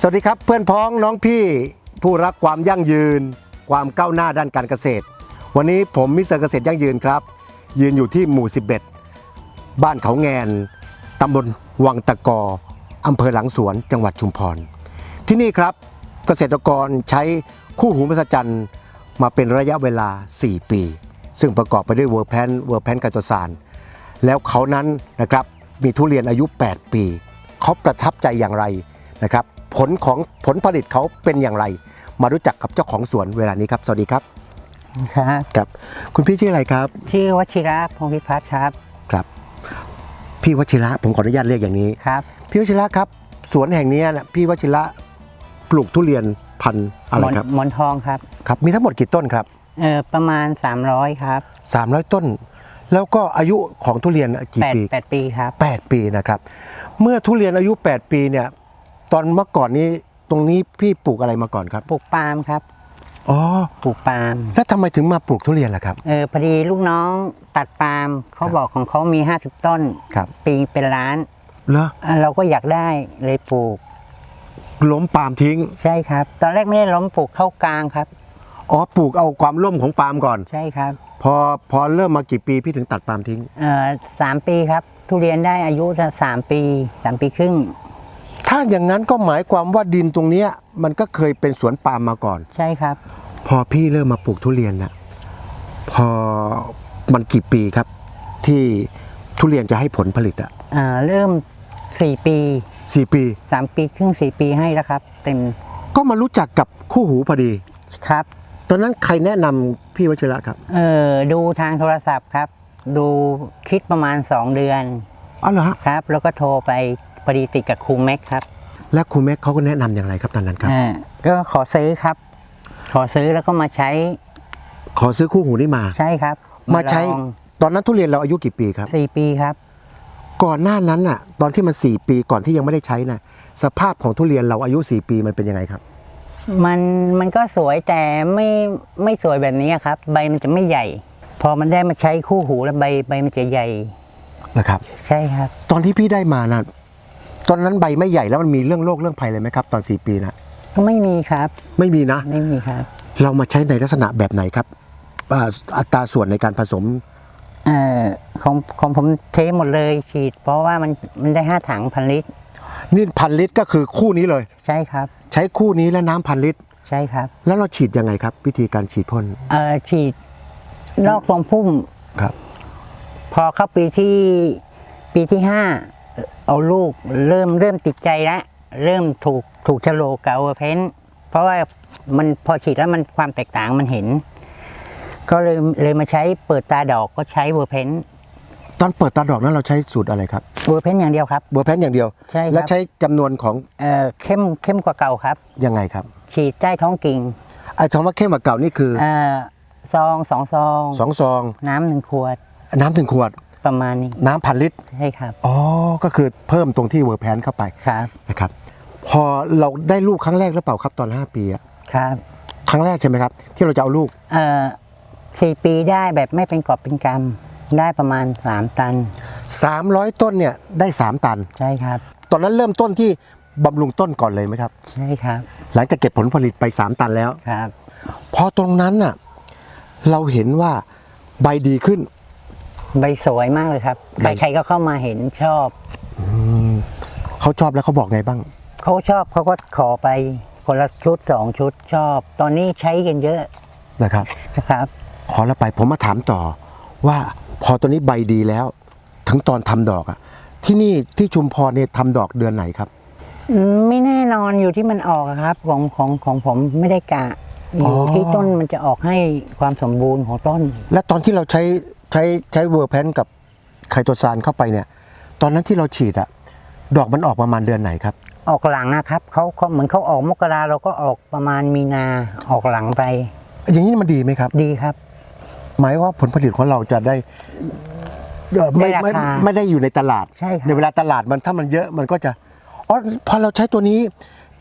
สวัสดีครับเพื่อนพ้องน้องพี่ผู้รักความยั่งยืน ความก้าวหน้าด้านการเกษตร วันนี้ผมมิสเตอร์เกษตรยั่งยืนครับ ยืนอยู่ที่หมู่ 11 บ้านเขาแงนตำบลวังตะกออำเภอหลังสวนจังหวัดชุมพร ที่นี่ครับเกษตรกรใช้คู่หูมหัศจรรย์มาเป็นระยะเวลา 4 ปี ซึ่งประกอบไปด้วยเวอร์แพนเวอร์แพนไกโตซานแล้วเขานั้นนะครับมีทุเรียนอายุ 8 ปี เขาประทับใจอย่างไรนะครับ ผลของผลผลิตเขาเป็นอย่างไร มารู้จักกับเจ้าของสวนเวลานี้ครับ สวัสดีครับครับครับ คุณพี่ชื่ออะไรครับ ชื่อวชิระพงพิพัฒน์ครับครับ พี่วชิระผมขออนุญาตเรียกอย่างนี้ครับ พี่วชิระครับสวนแห่งนี้นะพี่วชิระปลูกทุเรียนพันธุ์อะไรหมอนครับหมอนทองครับครับมีทั้งหมดกี่ต้นครับเออประมาณ 300 ครับ 300 ต้น แล้วก็อายุของทุเรียนกี่8ปี8ปีครับ 8 ปีนะครับ เมื่อทุเรียนอายุ 8 ปีเนี่ย ตอนเมื่อก่อนนี้ตรงนี้พี่ปลูกอะไรมาก่อนครับปลูกปาล์มครับอ๋อปลูกปาล์มแล้วทำไมถึงมาปลูกทุเรียนล่ะครับ เออพอดีลูกน้องตัดปาล์มเขาบอกของเขามี 50 ต้นครับ ปีเป็นล้านเหรออะเราก็อยากได้เลยปลูกล้มปาล์มทิ้งใช่ครับ ตอนแรกไม่ได้ล้มปลูกเข้ากลางครับ อ๋อปลูกเอาความล่มของปาล์มก่อน ใช่ครับพอพอเริ่มมากี่ปีพี่ถึงตัดปาล์มทิ้ง เออสามปีครับ ทุเรียนได้อายุจะสามปีสามปีครึ่ง ถ้าอย่างนั้นก็หมายความว่าดินตรงเนี้ยมันก็เคยเป็นสวนปาล์มมาก่อน ใช่ครับ พอพี่เริ่มมาปลูกทุเรียนน่ะพอมันกี่ปีครับ ที่ทุเรียนจะให้ผลผลิตอะอ่าเริ่มสี่ปี สี่ปีสามปีครึ่งสี่ปีให้แล้วครับ เต็มก็มารู้จักกับคู่หูพอดี ครับ ตอนนั้นใครแนะนำพี่วชิระครับเออดูทางโทรศัพท์ครับ ดูคิดประมาณ 2 เดือนอ๋อเหรอฮะ ครับ แล้วก็โทรไป พอดีติดกับครูแม็กครับและครูแม็กเขาก็แนะนำอย่างไรครับตอนนั้นครับ อ่าก็ขอซื้อครับ ขอซื้อแล้วก็มาใช้ขอซื้อคู่หูนี่มา ใช่ครับมาใช้ลองตอนนั้นทุเรียนเราอายุกี่ปีครับ สี่ปีครับ ก่อนหน้านั้นน่ะ ตอนที่มัน 4 ปีก่อนที่ยังไม่ได้ใช้น่ะสภาพของทุเรียนเราอายุ 4 ปีมันเป็นยังไงครับ มันมันก็สวยแต่ไม่ไม่สวยแบบนี้ครับ ใบมันจะไม่ใหญ่ พอมันได้มาใช้คู่หูแล้วใบใบมันจะใหญ่ นะครับ ใช่ครับ ตอนที่พี่ได้มานะ ตอนนั้นใบไม่ใหญ่แล้วมันมีเรื่องโรคเรื่องภัยเลยไหมครับ ตอน 4 ปีนะก็ไม่มีครับ ไม่มีนะ ไม่มีครับ เรามาใช้ในลักษณะแบบไหนครับอ่าอัตราส่วนในการผสมเอ่อของของผมเทหมดเลยฉีด เพราะว่ามันมันได้ห้าถังพันลิตร นี่พันลิตรก็คือคู่นี้เลย ใช่ครับ ใช้คู่นี้และน้ำพันลิตร ใช่ครับ แล้วเราฉีดยังไงครับ วิธีการฉีดพ่นเอ่อฉีดนอกทรงพุ่ม ครับ พอเข้าปีที่ปีที่ห้า เอาลูกเริ่มเริ่มติดใจแล้วเริ่มถูกถูกชะโลกกับเวอร์เพนเพราะว่ามันพอฉีดแล้วมันความแตกต่างมันเห็น ก็เลยเลยมาใช้เปิดตาดอกก็ใช้เวอร์เพนตอนเปิดตาดอกนั้นเราใช้สูตรอะไรครับเวอร์เพนอย่างเดียวครับ เบอร์แพนอย่างเดียว ใช่ครับ แล้วใช้จำนวนของเอ่อเข้มเข้มกว่าเก่าครับ ยังไงครับฉีดใต้ท้องกิ่งไอ้คำว่าเข้มกว่าเก่านี่คือเอ่อซองสองซอง สองซอง น้ำหนึ่งขวด น้ำถึงขวด ประมาณนี้น้ำพันลิตรใช่ครับอ๋อก็คือเพิ่มตรงที่เวอร์แพนเข้าไปครับนะครับ พอเราได้ลูกครั้งแรกหรือเปล่าครับตอน 5 ปีอะครับ ครั้งแรกใช่ไหมครับ ที่เราจะเอาลูกเอ่อสี่ปีได้แบบไม่เป็นกอบเป็นกำได้ประมาณสามตัน 300 ต้นเนี่ยได้ 3 ตัน ใช่ครับ ตอนนั้นเริ่มต้นที่บำรุงต้นก่อนเลยไหมครับ ใช่ครับ หลังจากเก็บผลผลิตไป 3 ตันแล้วครับ พอตรงนั้นน่ะเราเห็นว่าใบดีขึ้น ใบสวยมากเลยครับใบใครๆก็เข้ามาเห็นชอบเขาชอบแล้วเขาบอกไงบ้าง เขาชอบเขาก็ขอไปคนละชุดสองชุดชอบ ตอนนี้ใช้กันเยอะนะครับนะครับ ขอแล้วไปผมมาถามต่อ ว่าพอตัวนี้ใบดีแล้ว ถึงตอนทำดอกอะที่นี่ที่ชุมพรเนี่ยทำดอกเดือนไหนครับอืมไม่แน่นอนอยู่ที่มันออกอะครับ ของของของผมไม่ได้กะออ๋ยู่อที่ต้นมันจะออกให้ความสมบูรณ์ของต้น และตอนที่เราใช้ ใช้ใช้เวอร์แพนกับไคโตซานเข้าไปเนี่ย ตอนนั้นที่เราฉีดอะดอกมันออกประมาณเดือนไหนครับ ออกหลังอะครับเขาเขาเหมือนเขาออกมกราเราก็ออกประมาณมีนาออกหลังไป อย่างนี้มันดีไหมครับ ดีครับ หมายว่าผลผลิตของเราจะได้เอ่อไม่ได้ราไม่คาไม่ได้อยู่ในตลาดใช่ครับในเวลาตลาดมันถ้ามันเยอะมันก็จะอ๋อพอเราใช้ตัวนี้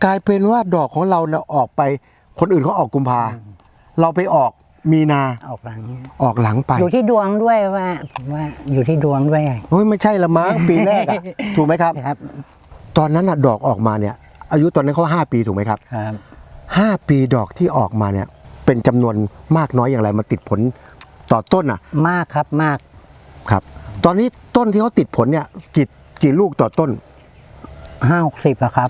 กลายเป็นว่าดอกของเราเนี่ยออกไปคนอื่นเขาออกกุมภาเราไปออก มีนาออกหลังออกหลังไป อยู่ที่ดวงด้วยว่าว่าอยู่ที่ดวงด้วยเฮ้ยไม่ใช่ละมั้งปีแรกอะถูกไหมครับ ครับตอนนั้นอะดอกออกมาเนี่ย อายุตอนนั้นเขาห้าปีถูกไหมครับครับ ห้าปีดอกที่ออกมาเนี่ย เป็นจำนวนมากน้อยอย่างไรมาติดผลต่อต้นอะมากครับมากครับ ตอนนี้ต้นที่เขาติดผลเนี่ยกี่กี่ลูกต่อต้น ห้าหกสิบอะครับ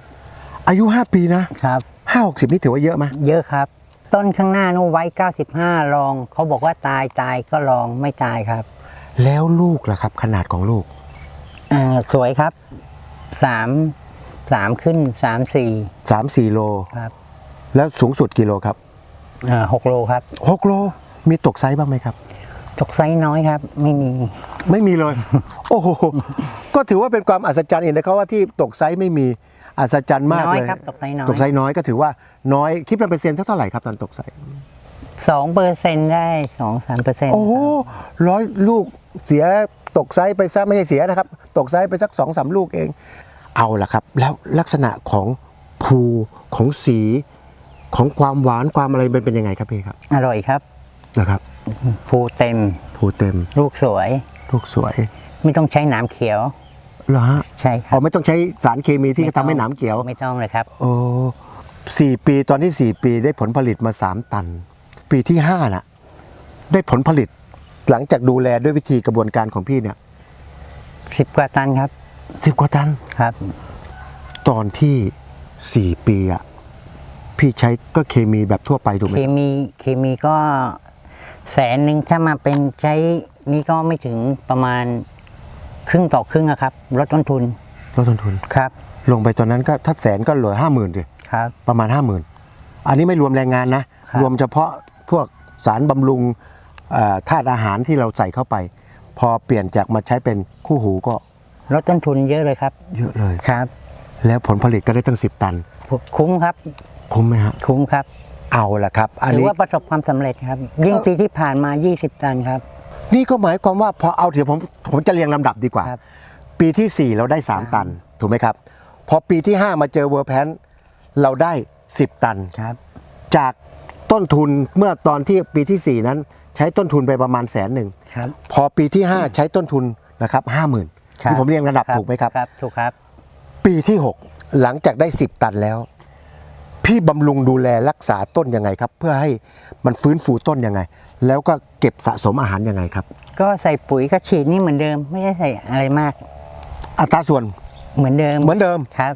อายุ5ปีนะครับ ห้าหกสิบนี่ถือว่าเยอะไหมเยอะครับ ต้นข้างหน้านู้นไว้ 95 ลอง เขาบอกว่าตายตายก็ลองไม่ตายครับแล้วลูกล่ะครับ ขนาดของลูกอ่าสวยครับสามสามขึ้นสามสี่3 4โล ครับแล้วสูงสุดกิโลครับอ่าหกโลครับ6โลมีตกไซส์บ้างไหมครับ ตกไซส์น้อยครับ ไม่มี ไม่มีเลย โอ้โห ก็ถือว่าเป็นความอัศจรรย์เองนะครับว่าที่ตกไซส์ไม่มี อัศจรรย์มากน้อยเลยครับตกไซส์น้อยตกไซส์น้อยก็ถือว่าน้อยคิดเป็นเปอร์เซ็นต์เท่าไหร่ครับตอนตกไซส์สองเปอร์เซ็นได้สองสามเปอร์เซ็นต์โอ้โหร้อยลูกเสียตกไซส์ไปซะไม่ใช่เสียนะครับ ตกไซส์ไปสักสองสามลูกเอง เอาละครับ แล้วลักษณะของภูของสีของความหวานความอะไรมันเป็นยังไงครับพี่ครับ อร่อยครับนะครับภูเต็มภูเต็ม ลูกสวย ลูกสวย ไม่ต้องใช้หนามเขียว เหรอฮะใช่ครัอ๋อบไม่ต้องใช้สารเคมีที่จะทำให้หนามเขียว ไม่ต้องเลยครับ โอ้สี่ปีตอนที่สี่ปีได้ผลผลิตมาสามตัน ปีที่ห้าน่ะ ได้ผลผลิต หลังจากดูแลด้วยวิธีกระบวนการของพี่เนี่ยสิบกว่าตันครับสิบกว่าตัน ครับ ตอนที่สี่ปีอะพี่ใช้ก็เคมีแบบทั่วไปถูกไหมเคมีเคมีก็แสนหนึ่งถ้ามาเป็นใช้นี่ก็ไม่ถึงประมาณ ครึ่งต่อครึ่งอะครับลดต้นทุนลดต้นทุน ครับ ลงไปตอนนั้นก็ถ้าแสนก็เหลือห้าหมื่นดิครับ ประมาณห้าหมื่นอันนี้ไม่รวมแรงงานนะ ครับ รวมเฉพาะพวกสารบำรุงเอ่อธาตุอาหารที่เราใส่เข้าไป พอเปลี่ยนจากมาใช้เป็นคู่หูก็ลดต้นทุนเยอะเลยครับเยอะเลย ครับ แล้วผลผลิตก็ได้ตั้ง 10 ตัน คุ้มครับ คุ้มไหมฮะ คุ้มครับเอาละครับ อันถือนี้ว่าประสบความสำเร็จครับ ยิ่งปีที่ผ่านมา 20 ตันครับ นี่ก็หมายความว่าพอเอาเดี๋ยวผมผมจะเรียงลำดับดีกว่า ครับ ปีที่ 4 เราได้ 3 ตัน ถูกไหมครับ พอปีที่ 5 มาเจอเวอร์แพนเราได้ 10 ตัน ครับ จากต้นทุนเมื่อตอนที่ปีที่4 นั้น ใช้ต้นทุนไปประมาณแสนหนึ่งครับ พอปีที่ 5 ใช้ต้นทุนนะครับห้าหมื่นครับนี่ผมเรียงระดับถูกไหมครับ ครับ ถูกครับ ปีที่ 6 หลังจากได้ 10 ตันแล้ว พี่บำรุงดูแลรักษาต้นยังไงครับ เพื่อให้มันฟื้นฟูต้นยังไง แล้วก็เก็บสะสมอาหารยังไงครับ ก็ใส่ปุ๋ยก็ฉีดนี่เหมือนเดิม ไม่ได้ใส่อะไรมาก อัตราส่วนเหมือนเดิมเหมือนเดิมครับ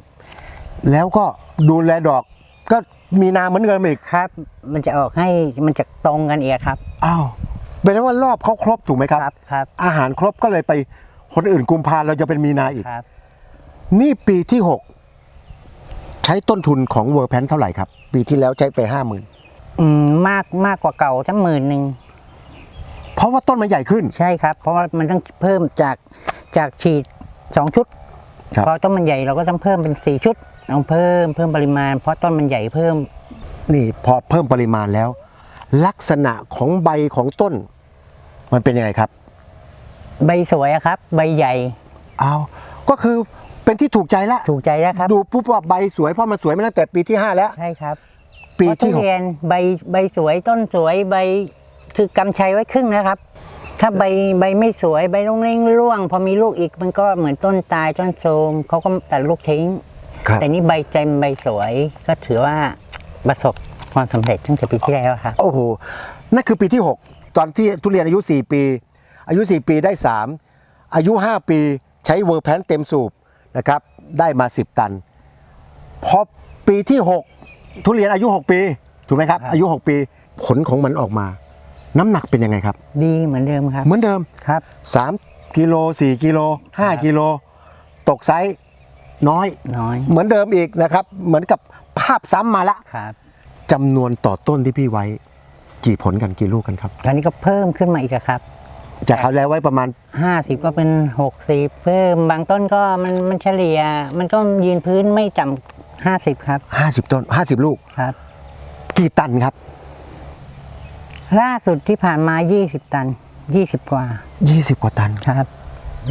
แล้วก็ดูแลดอกก็มีนาเหมือนเดิมอีกครับ มันจะออกให้มันจะตรงกันเองครับอ้าวเป็นว่ารอบเขาครบถูกไหมครับครับครับ อาหารครบก็เลยไปคนอื่นกุมภาเราจะเป็นมีนาอีกครับ นี่ปีที่6 ใช้ต้นทุนของเวอร์แพนเท่าไหร่ครับ ปีที่แล้วใช้ไปห้าหมื่นอืมมากมากกว่าเก่าตั้งหมื่นหนึ่งเพราะว่าต้นมันใหญ่ขึ้น ใช่ครับ เพราะว่ามันต้องเพิ่มจากจากฉีดสองชุดครับ พอต้นมันใหญ่เราก็ต้องเพิ่มเป็นสี่ชุดต้องเพิ่มเพิ่มปริมาณ เพราะต้นมันใหญ่เพิ่ม นี่พอเพิ่มปริมาณแล้ว ลักษณะของใบของต้น มันเป็นยังไงครับ ใบสวยอะครับ ใบใหญ่อ้าวก็คือ เป็นที่ถูกใจละถูกใจแล้วครับดูปุ๊บว่าใบสวยเพราะมันสวยมาตั้งแต่ปีที่5แล้ว ใช่ครับปีเพราะทุที่หกเรียนใบใบสวยต้นสวยใบคือกำชัยไว้ครึ่งนะครับ ถ้าใบใบไม่สวยใบลงเล่งร่วง พอมีลูกอีกมันก็เหมือนต้นตายต้นโทรมเขาก็ตัดลูกทิ้ง ครับแต่นี่ใบเต็มใบสวยก็ถือว่าประสบความสำเร็จตั้งแต่ปีที่แล้วครับ โอ้โหนั่นคือปีที่6ตอนที่ทุเรียนอายุ 4 ปี อายุ 4 ปีได้ 3 อายุ 5 ปีใช้เวอร์แพนเต็มสูบ นะครับ ได้มา 10 ตัน พอปีที่ 6 ทุเรียนอายุ 6 ปี ถูกไหมครับครับ อายุ 6 ปี ผลของมันออกมา น้ำหนักเป็นยังไงครับ ดีเหมือนเดิมครับ เหมือนเดิมครับ 3กิโล4กิโล5กิโลตกไซส์น้อย น้อย เหมือนเดิมอีกนะครับ เหมือนกับภาพซ้ำมาละครับจำนวนต่อต้นที่พี่ไว้ กี่ผลกันกี่ลูกกันครับ คราวนี้ก็เพิ่มขึ้นมาอีกอะครับ จากเขาวแล้วไว้ประมาณ ห้าสิบก็เป็นหกสิบเพิ่มบางต้นก็มันมันเฉลี่ย มันก็ยืนพื้นไม่ต่ำห้าสิบครับ50 ต้น 50 ลูก ครับ กี่ตันครับ ล่าสุดที่ผ่านมายี่สิบตันยี่สิบกว่า20 กว่าตัน ครับ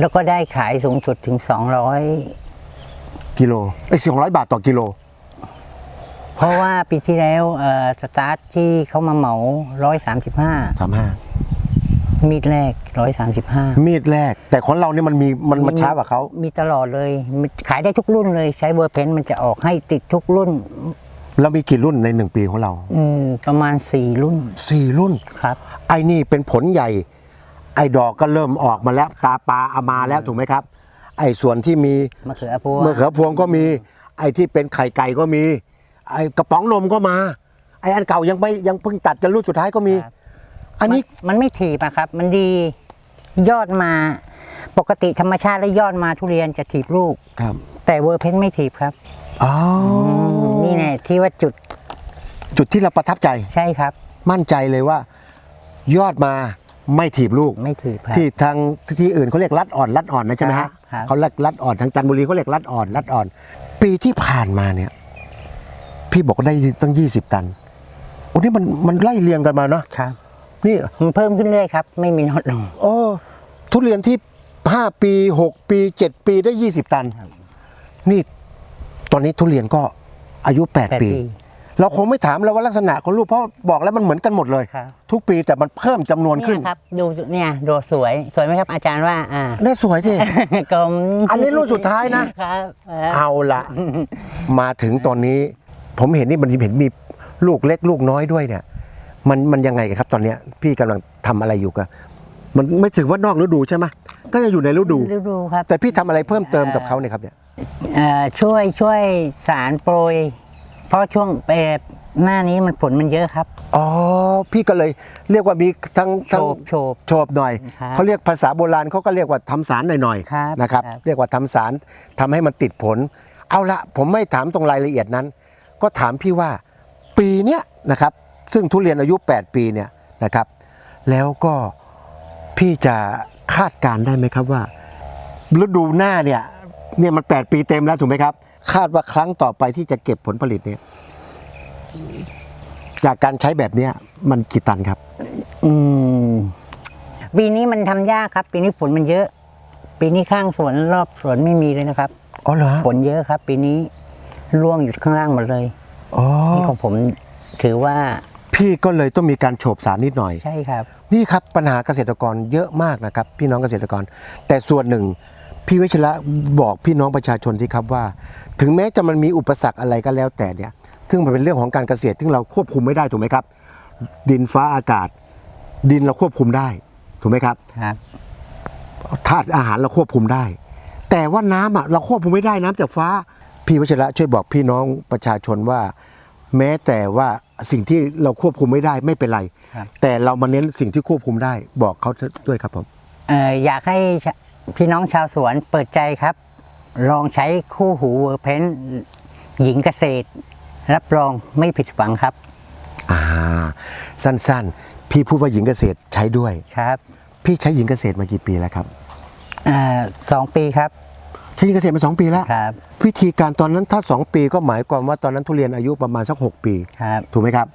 แล้วก็ได้ขายสูงสุดถึงสองร้อยกิโลไอ้สองร้อยบาทต่อกิโล เพราะว่าปีที่แล้วเอ่อสตาร์ทที่เขามาเหมาร้อยสามสิบห้า 35 มีดแรกร้อยสามสิบห้ามีดแรก แต่ของเราเนี่ยมันมีมันมันช้ากว่าเขา มีตลอดเลยมีขายได้ทุกรุ่นเลยใช้เบอร์เพนมันจะออกให้ติดทุกรุ่น เรามีกี่รุ่นในหนึ่งปีของเรา อืมประมาณสี่รุ่นสี่รุ่นครับ ไอ้นี่เป็นผลใหญ่ ไอ้ดอกก็เริ่มออกมาแล้วตาปลาเอามาแล้วถูกไหมครับ ไอ้ส่วนที่มีมะเขือพวงมะเขือพวงก็มี ไอ้ที่เป็นไข่ไก่ก็มี ไอ้กระป๋องนมก็มา ไอ้อันเก่ายังไม่ยังเพิ่งตัดกันรุ่นสุดท้ายก็มีครับ อันนี้มันมันไม่ถีบอะครับ มันดียอดมา ปกติธรรมชาติแล้วยอดมาทุเรียนจะถีบลูก ครับแต่เวอร์เพนไม่ถีบครับอ๋ออนี่แน่ที่ว่าจุดจุดที่เราประทับใจใช่ครับ มั่นใจเลยว่า ยอดมาไม่ถีบลูกไม่ถีบครับที่ทางที่อื่นเขาเรียกรัดอ่อนรัดอ่อนนะใช่ไหมครัฮะบครับเขาเรียกรัดอ่อนทางจันทบุรีเขาเรียกรัดอ่อนรัดอ่อน ปีที่ผ่านมาเนี่ย พี่บอกว่าได้ตั้งยี่สิบตันโอ้นี่มันมันไล่เรียงกันมาเนาะครับ นี่มันเพิ่มขึ้นเรื่อยครับ ไม่มีลดลง โอ้ทุเรียนที่ห้าปีหกปีเจ็ดปีได้ยี่สิบตัน นี่ ตอนนี้ทุเรียนก็อายุแปดแปดปี ปีเราคงไม่ถามแล้วว่าลักษณะของลูกเพราะบอกแล้วมันเหมือนกันหมดเลย ครับ ทุกปีแต่มันเพิ่มจำนวนขึ้นเนี่ยครับ ดูเนี่ยดูสวยสวยไหมครับ อาจารย์ว่า อ่าน่าสวยสิ กลมอันนี้รุ่นสุดท้ายนะ ครับเออ เอาละมาถึงตอนนี้ ผมเห็นนี่มันเห็นมีลูกเล็กลูกน้อยด้วยเนี่ย มันมันยังไงกันครับ ตอนเนี้ยพี่กำลังทำอะไรอยู่กันมันไม่ถือว่านอกฤดูใช่ไหมก็ยังอยู่ในฤดู ฤดูครับแต่พี่ทำอะไรเพิ่มเติมกับเขาเนี่ยครับเนี่ยเอ่อช่วยช่วยสารโปรย เพราะช่วงเอ่อหน้านี้มันผลมันเยอะครับ อ๋อพี่ก็เลยเรียกว่ามีทั้งโฉทั้งบโฉบโฉบหน่อยครับเขาเรียกภาษาโบราณเขาก็เรียกว่าทำสารหน่อยครับๆนะครับ ครับ เรียกว่าทำสารทำให้มันติดผล เอาละผมไม่ถามตรงรายละเอียดนั้น ก็ถามพี่ว่าปีเนี้ยนะครับ ซึ่งทุเรียนอายุ 8 ปีเนี่ยนะครับ แล้วก็พี่จะคาดการณ์ได้ไหมครับว่าฤดูหน้าเนี่ยเนี่ยมัน 8 ปีเต็มแล้วถูกไหมครับ คาดว่าครั้งต่อไปที่จะเก็บผลผลิตเนี่ยจากการใช้แบบเนี้ยมันกี่ตันครับ อืมปีนี้มันทำยากครับ ปีนี้ฝนมันเยอะ ปีนี้ข้างสวนรอบสวนไม่มีเลยนะครับ อ๋อเหรอฝนเยอะครับ ปีนี้ร่วงอยู่ข้างล่างหมดเลยอ๋อ นี่ของผมถือว่า พี่ก็เลยต้องมีการโฉบสารนิดหน่อย ใช่ครับ นี่ครับปัญหาเกษตรกรเยอะมากนะครับ พี่น้องเกษตรกร แต่ส่วนหนึ่ง พี่วิชระบอกพี่น้องประชาชนที่ครับว่า ถึงแม้จะมันมีอุปสรรคอะไรก็แล้วแต่เนี่ยซึ่งมันเป็นเรื่องของการเกษตรที่เราควบคุมไม่ได้ถูกไหมครับ ดินฟ้าอากาศ ดินเราควบคุมได้ถูกไหมครับครับธาตุอาหารเราควบคุมได้ แต่ว่าน้ำอะเราควบคุมไม่ได้น้ำจากฟ้า พี่วชระช่วยบอกพี่น้องประชาชนว่า แม้แต่ว่า สิ่งที่เราควบคุมไม่ได้ไม่เป็นไร ครับ แต่เรามาเน้นสิ่งที่ควบคุมได้บอกเขาด้วยครับผม เอ่ออยากให้ชะพี่น้องชาวสวนเปิดใจครับ ลองใช้คู่หูเวอร์เพนหญิงเกษตร รับรองไม่ผิดหวังครับอ่า สั้นๆ พี่พูดว่าหญิงเกษตรใช้ด้วย ครับพี่ใช้หญิงเกษตรมากี่ปีแล้วครับ เอ่อสองปีครับใช้หญิงเกษตรมาสองปีแล้วครับวิธีการตอนนั้นถ้า 2 ปีก็หมายความว่าตอนนั้นทุเรียนอายุประมาณสัก 6 ปี ครับ ถูกไหมครับ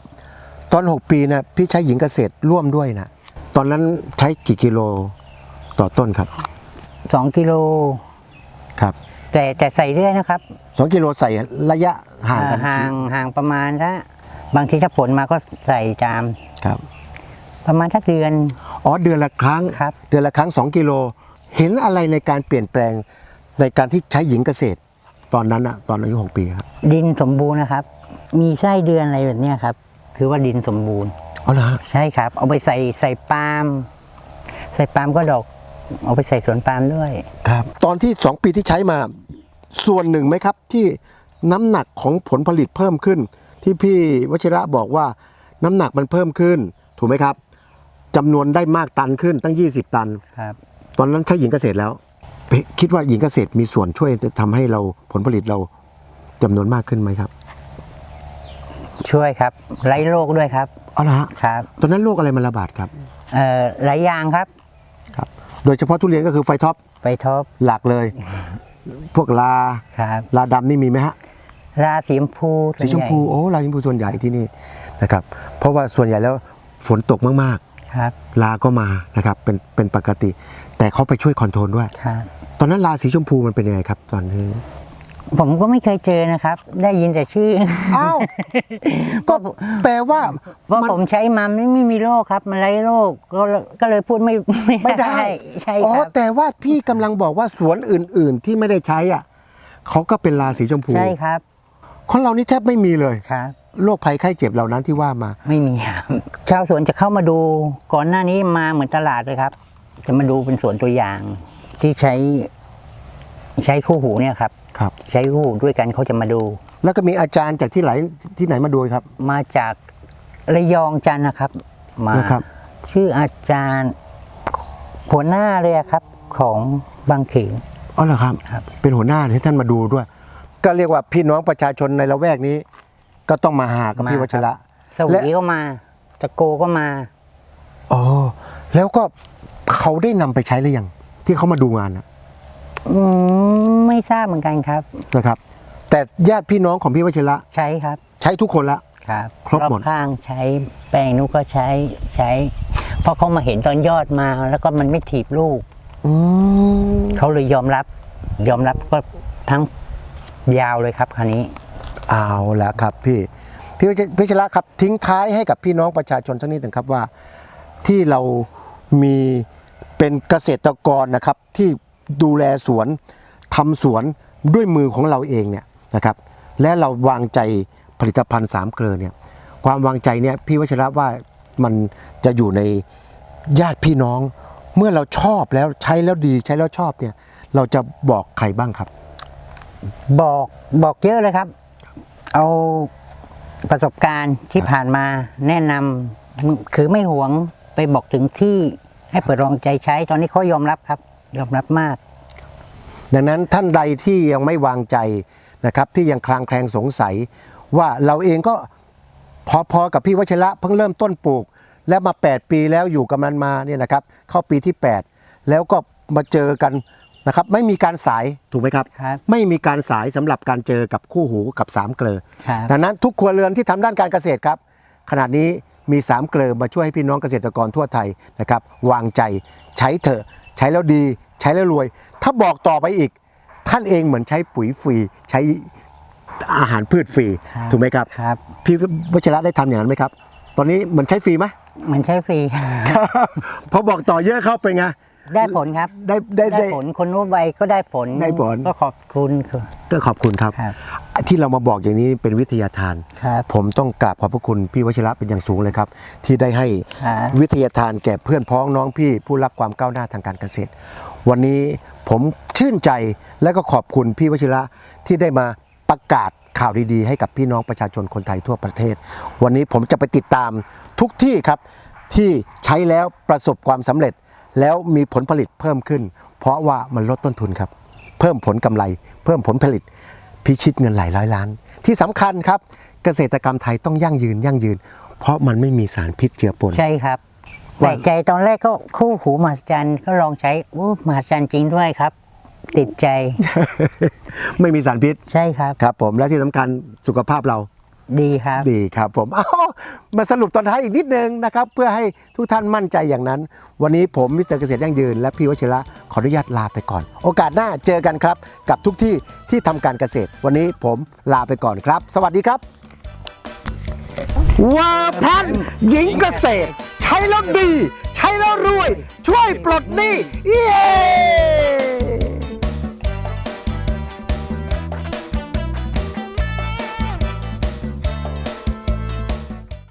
ตอน 6 ปีนะพี่ใช้หญิงเกษตรร่วมด้วยนะตอนนั้นใช้กี่กิโลต่อต้นครับสองกิโล ครับแต่แต่ใส่เรื่อยนะครับสองกิโลใส่ระยะห่างกันห่างห่างประมาณถ้าบางทีถ้าผลมาก็ใส่จาม ครับ ประมาณทักเดือน อ๋อเดือนละครั้ง ครับ เดือนละครั้ง 2 กิโล เห็นอะไรในการเปลี่ยนแปลง ในการที่ใช้หญิงเกษตร ตอนนั้นอะตอนอายุ6ปีครับดินสมบูรณ์นะครับ มีไส้เดือนอะไรแบบเนี้ยครับ คือว่าดินสมบูรณ์อ๋อเหรอฮะใช่ครับ เอาไปใส่ใส่ปาล์มใส่ปาล์มก็ดอก เอาไปใส่สวนปาล์มด้วยครับ ตอนที่2ปีที่ใช้มาส่วนหนึ่งไหมครับ ที่น้ำหนักของผลผลิตเพิ่มขึ้น ที่พี่วชิระบอกว่าน้ำหนักมันเพิ่มขึ้น ถูกไหมครับจำนวนได้มากตันขึ้นตั้ง 20 ตัน ครับ ตอนนั้นใช้หญิงเกษตรแล้ว คิดว่าหญิงเกษตรมีส่วนช่วยทำให้เราผลผลิตเราจำนวนมากขึ้นไหมครับ ช่วยครับไร้โรคด้วยครับอ๋อเหรอฮะครับ ตอนนั้นโรคอะไรมันระบาดครับเอ่อหลายอย่างครับครับ โดยเฉพาะทุเรียนก็คือไฟท็อปไปท็อปหลักเลย พวกลาครับลาดำนี่มีไหมฮะราสีชมพูสีชมพูโอ้ลาชมพูส่วนใหญ่ที่นี่นะครับ เพราะว่าส่วนใหญ่แล้วฝนตกมากครับๆลาก็มานะครับเป็นเป็นปกติ แต่เขาไปช่วยคอนโทรลด้วย ครับ ตอนนั้นลาสีชมพูมันเป็นยังไงครับ ตอนนี้ ผมก็ไม่เคยเจอนะครับ ได้ยินแต่ชื่อ อ้าว ก็แปลว่าเพราะมัน ผมใช้มามันไม่มีโรคครับ มันไร้โรคก็ก็เลยพูดไม่ไม่ได้ ใช่อ๋อ ครับ แต่ว่าพี่กำลังบอกว่าสวนอื่น ๆ ที่ไม่ได้ใช้อะเขาก็เป็นราสีชมพูใช่ครับของเรานี่แทบไม่มีเลย ครับ โรคภัยไข้เจ็บเหล่านั้นที่ว่ามา ไม่มีครับชาวสวนจะเข้ามาดูก่อนหน้านี้มาเหมือนตลาดเลยครับ จะมาดูเป็นสวนตัวอย่างที่ใช้ใช้คู่หูเนี่ยครับ ครับ ใช้คู่หูด้วยกันเขาจะมาดู แล้วก็มีอาจารย์จากที่ไหนที่ไหนมาดูครับ มาจากระยองจันทร์นะครับ มานะครับ ชื่ออาจารย์หัวหน้าเลยอะครับของบางเขน อ๋อเหรอครับ ครับ เป็นหัวหน้าที่ท่านมาดูด้วย ก็เรียกว่าพี่น้องประชาชนในละแวกนี้ ก็ต้องมาหากับพี่วัชระ สวีก็มาตะโกก็มา อ๋อแล้วก็ เขาได้นำไปใช้หรือยังที่เขามาดูงานนะอืมไม่ทราบเหมือนกันครับ นะครับ แต่ญาติพี่น้องของพี่วัชระใช้ครับใช้ทุกคนละ ครับครบหมดข้างใช้แป้งนุกก็ใช้ใช้ เพราะเขามาเห็นตอนยอดมาแล้วก็มันไม่ถีบลูก อืมเขาเลยยอมรับ ยอมรับก็ทั้งยาวเลยครับคราวนี้ เอาละครับพี่พี่พิชระครับทิ้งท้ายให้กับพี่น้องประชาชนสักนิดหนึ่งครับว่า ที่เรามี เป็นเกษตรกรนะครับที่ดูแลสวนทำสวนด้วยมือของเราเองเนี่ยนะครับและเราวางใจผลิตภัณฑ์สามเกลือเนี่ยความวางใจเนี่ยพี่วัชระว่ามันจะอยู่ในญาติพี่น้อง เมื่อเราชอบแล้วใช้แล้วดีใช้แล้วชอบเนี่ยเราจะบอกใครบ้างครับ บอกบอกเยอะเลยครับ เอาประสบการณ์ที่ผ่านมาแนะนำคือไม่หวงไปบอกถึงที่ ให้เปิดลองใจใช้ ตอนนี้เขายอมรับครับ ยอมรับมาก ดังนั้นท่านใดที่ยังไม่วางใจนะครับที่ยังคลางแคลงสงสัย ว่าเราเองก็พอๆกับพี่วชิระเพิ่งเริ่มต้นปลูก แล้วมา 8 ปีแล้วอยู่กับมันมาเนี่ยนะครับเข้าปีที่ 8 แล้วก็มาเจอกันนะครับไม่มีการสายถูกไหมครับครับ ไม่มีการสายสำหรับการเจอกับคู่หูกับสามเกลอครับดังนั้นทุกครัวเรือนที่ทำด้านการเกษตรครับ ขณะนี้ มีสามเกลอมาช่วยให้พี่น้องเกษตรกรทั่วไทยนะครับวางใจใช้เถอะ ใช้แล้วดี ใช้แล้วรวย ถ้าบอกต่อไปอีก ท่านเองเหมือนใช้ปุ๋ยฟรีใช้อาหารพืชฟรีครับถูกไหมครับ ครับ พี่วัชระได้ทำอย่างนั้นไหมครับ ตอนนี้เหมือนใช้ฟรีไหม มันใช้ฟรี พอบอกต่อเยอะเข้าไปไง ได้ผลครับ ได้ได้ได้ได้ ผลคนนู้นไปก็ได้ผลได้ผล ก็ขอบคุณครับก็ขอบคุณครับ ครับ ที่เรามาบอกอย่างนี้เป็นวิทยาทาน ครับ ผมต้องกราบขอบพระคุณพี่วชิระเป็นอย่างสูงเลยครับ ที่ได้ให้ครับ วิทยาทานแก่เพื่อนพ้องน้องพี่ผู้รักความก้าวหน้าทางการเกษตร วันนี้ผมชื่นใจและก็ขอบคุณพี่วชิระที่ได้มาประกาศข่าวดีๆ ให้กับพี่น้องประชาชนคนไทยทั่วประเทศ วันนี้ผมจะไปติดตามทุกที่ครับที่ใช้แล้วประสบความสำเร็จ แล้วมีผลผลิตเพิ่มขึ้น เพราะว่ามันลดต้นทุนครับ เพิ่มผลกำไร เพิ่มผลผลิตพิชิตเงินหลายร้อยล้าน ที่สำคัญครับเกษตรกรรมไทยต้องยั่งยืนยั่งยืน เพราะมันไม่มีสารพิษเจือปนใช่ครับว่าแต่ใจตอนแรกก็คู่หูมหัศจรรย์ก็ลองใช้โอ้มหัศจรรย์จริงด้วยครับ ติดใจ ไม่มีสารพิษใช่ครับครับ ผมและที่สำคัญสุขภาพเราดีครับ ดีครับผมอ้าว มาสรุปตอนท้ายอีกนิดนึงนะครับ เพื่อให้ทุกท่านมั่นใจอย่างนั้น วันนี้ผมมิสเตอร์เกษตรยั่งยืน และพี่วชิระขออนุญาตลาไปก่อน โอกาสหน้าเจอกันครับ กับทุกที่ที่ทำการเกษตร วันนี้ผมลาไปก่อนครับ สวัสดีครับเวอร์แพนหญิงเกษตร ใช้แล้วดี ใช้แล้วรวย ช่วยปลดหนี้เย้